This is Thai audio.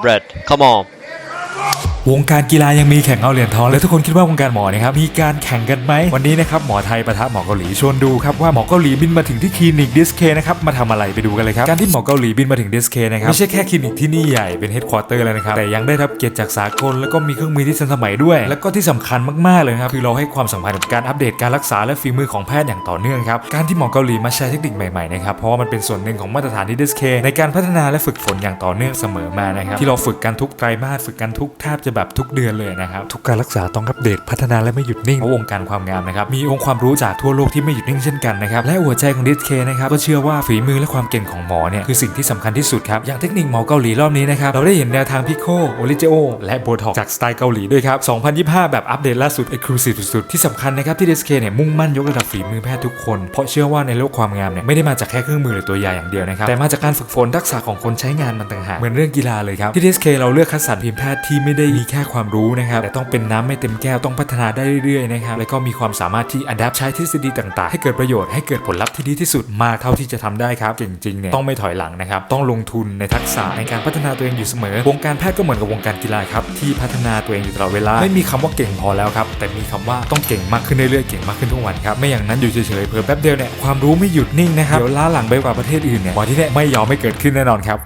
bread. Come on. วงการกีฬายังมีแข่งเอาเหรียญทองแล้วทุกคนคิดว่าวงการหมอนะครับมีการแข่งกันไหมวันนี้นะครับหมอไทยปะทะหมอเกาหลีชวนดูครับว่าหมอเกาหลีบินมาถึงที่คลินิกดิสเคนะครับมาทำอะไรไปดูกันเลยครับการที่หมอเกาหลีบินมาถึงดิสเคนะครับไม่ใช่แค่คลินิกที่นี่ใหญ่เป็นเฮดค q อเตอร์เลยนะครับแต่ยังได้รับเกียรติจากสากลแล้วก็มีเครื่องมือที่ทันสมัยด้วย แล้วก็ที่สำคัญมากๆเลยครับคือเราให้ความสำคัญกับการอัปเดตการรักษาและฝีมือของแพทย์อย่างต่อเนื่องครับการที่หมอเกาหลีมาใช้เทคนิคใหม่ๆนะครับเพราะว่ามันเป็นส่วนหนึ่งของมาตรฐานที่ดิสเคในการพัฒนาและฝึกฝนอย่างต่อเนื่องเสมอมานะครับที่เราฝึกกันทุกไตรมาสฝึกกันทุกแทบจะแบบทุกเดือนเลยนะครับ ทุกการรักษาต้องอัปเดตพัฒนาและไม่หยุดนิ่งเพราะวงการความงามนะครับ มีองค์ความรู้จากทั่วโลกที่ไม่หยุดนิ่งเช่นกันนะครับ และหัวใจของดิสเคนะครับ ก็เชื่อว่าฝีมือและความเก่งของหมอเนี่ย คือสิ่งที่สำคัญที่สุดครับ อย่างเทคนิคหมอเกาหลีรอบนี้นะครับ เราได้เห็นแนวทางพิโคโอริเจโอและโบท็อกจากสไตล์เกาหลีด้วยครับ 2025 แบบอัปเดตล่าสุด Exclusive สุดๆที่สำคัญนะครับที่ดิสเคเนี่ยมุ่งมั่นยกระดับฝีมือแพทย์ทุกคน เพราะเชื่อว่าในโลกความงามเนี่ยไม่ได้มาจากแค่เครื่องมือหรือตัวยาอย่างเดียวนะครับแต่มาจากการฝึกฝนทักษะของคนใช้งานมันต่างหากเหมือนเรื่องกีฬาเลยครับที่ดิสเคเราเลือกคัดสรรทีมแพทย์ที่ไม่ได้มีแค่ความรู้นะครับแต่ต้องเป็นน้ำไม่เต็มแก้วต้องพัฒนาได้เรื่อยๆนะครับแล้วก็มีความสามารถที่อัดแอปใช้ทฤษฎีต่างๆ ให้เกิดประโยชน์ให้เกิดผลลัพธ์ที่ดีที่สุดมากเท่าที่จะทำได้ครับเก่งจริงเนี่ยต้องไม่ถอยหลังนะครับต้องลงทุนในทักษะในการพัฒนาตัวเองอยู่เสมอ วงการแพทย์ก็เหมือนกับวงการกีฬาครับที่พัฒนาตัวเองอยู่ตลอดเวลาไม่มีคำว่าเก่งพอแล้วครับแต่มีคำว่าต้องเก่งมากขึ้นเรื่อยๆเก่งมากขึ้นทุกวันครับไม่อย่างนั้นอยู่เฉยๆเพิ่มแป๊บเดียวเนี่ยความรู้ไม่หยุดนิ่งนะครับเดี๋ยวล้าหลังไปกว่าประเทศอื่นเนี่ยวันที่เนี่ยไม่ยอมไม่เกิดขึ้นแน่นอนครับ